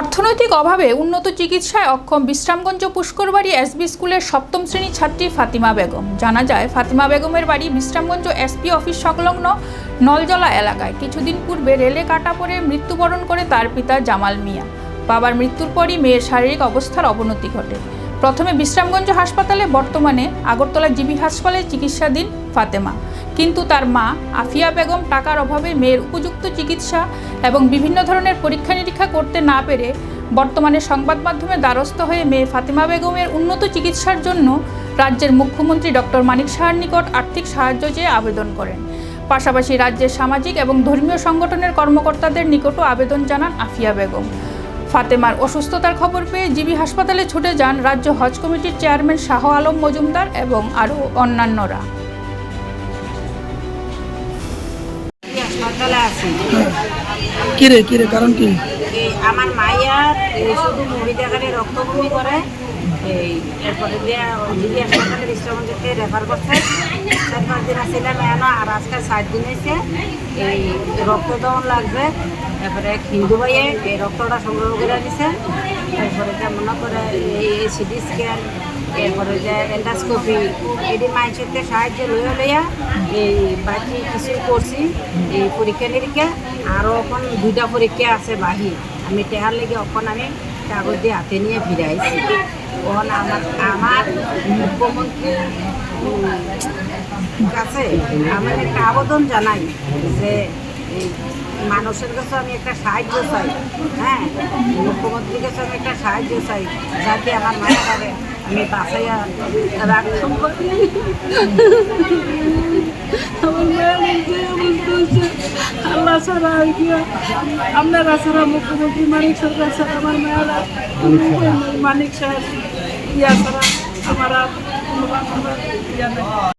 অর্থনৈতিক অভাবে উন্নত চিকিৎসায় অক্ষম বিশ্রামগঞ্জ পুষ্করবাড়ি এসবি স্কুলের সপ্তম শ্রেণি ছাত্রী ফাতিমা বেগম। জানা যায়, ফাতিমা বেগমের বাড়ি বিশ্রামগঞ্জ এসপি অফিস সংলগ্ন নলজলা এলাকায়। কিছুদিন পূর্বে রেলে কাটা পড়ে মৃত্যুবরণ করে তার পিতা জামাল মিয়া। বাবার মৃত্যুর পরই মেয়ের শারীরিক অবস্থার অবনতি ঘটে। প্রথমে বিশ্রামগঞ্জ হাসপাতালে, বর্তমানে আগরতলা জিবি হাসপাতালে চিকিৎসাধীন ফাতেমা। কিন্তু তার মা, আফিয়া বেগম, টাকার অভাবে মেয়ের উপযুক্ত চিকিৎসা এবং বিভিন্ন ধরনের পরীক্ষা নিরীক্ষা করতে না পেরে বর্তমানে সংবাদ মাধ্যমে দ্বারস্থ হয়ে মেয়ে ফাতেমা বেগমের উন্নত চিকিৎসার জন্য রাজ্যের মুখ্যমন্ত্রী ডক্টর মানিক সাহার নিকট আর্থিক সাহায্য চেয়ে আবেদন করেন। পাশাপাশি রাজ্যের সামাজিক এবং ধর্মীয় সংগঠনের কর্মকর্তাদের নিকটও আবেদন জানান আফিয়া বেগম। ফাতেমার অসুস্থতার খবর পেয়ে জিবি হাসপাতালে ছুটে যান রাজ্য হজ কমিটির চেয়ারম্যান শাহ আলম মজুমদার এবং আরও অন্যান্যরা। কিরে কিরে কারণ কি? আমার শুধু দেখালে করে। এই এরপরে দিয়ে দিদি হাসপাতালে বিশ্রামঞ্জকে রেফার করছে। পাঁচ দিন আসছিলাম এনো আর আজকে ষাট দিন এসে এই রক্ত লাগবে। তারপরে হিন্দু ভাইয়ে এই রক্তটা সংগ্রহ করে দিছে। তারপরে যে মনে করে এই সিটি স্ক্যান এরপরে যে এন্ডাস্কোপি এটি মানুষের সাহায্য লইয়া লইয়া এই বাকি কিছু করছি, এই পরীক্ষা নিরীক্ষা আরও এখন দুইটা পরীক্ষা আছে বাহি আমি টেহার লেগে এখন আমি কাগজ দিয়ে হাতে নিয়ে ফিরে আইছি তখন আমার আমার মুখ্যমন্ত্রী কাছে আমি একটা আবেদন জানাই যে মানুষের কাছে আমি একটা সাহায্য চাই হ্যাঁ? মুখ্যমন্ত্রীর কাছে আমি একটা সাহায্য চাই, যাতে আমার মায়ের আমি বাসাইয়া রাখতে আমার আল্লাহ ছাড়া আর কি আর? আপনারা ছাড়া মুখ্যমন্ত্রী মানিক সরকার ছাড়া আমার মায়েরা মানিক সাহেব ইয়া ছাড়া আমার আর কোনো বান্ধব ইয়া নেই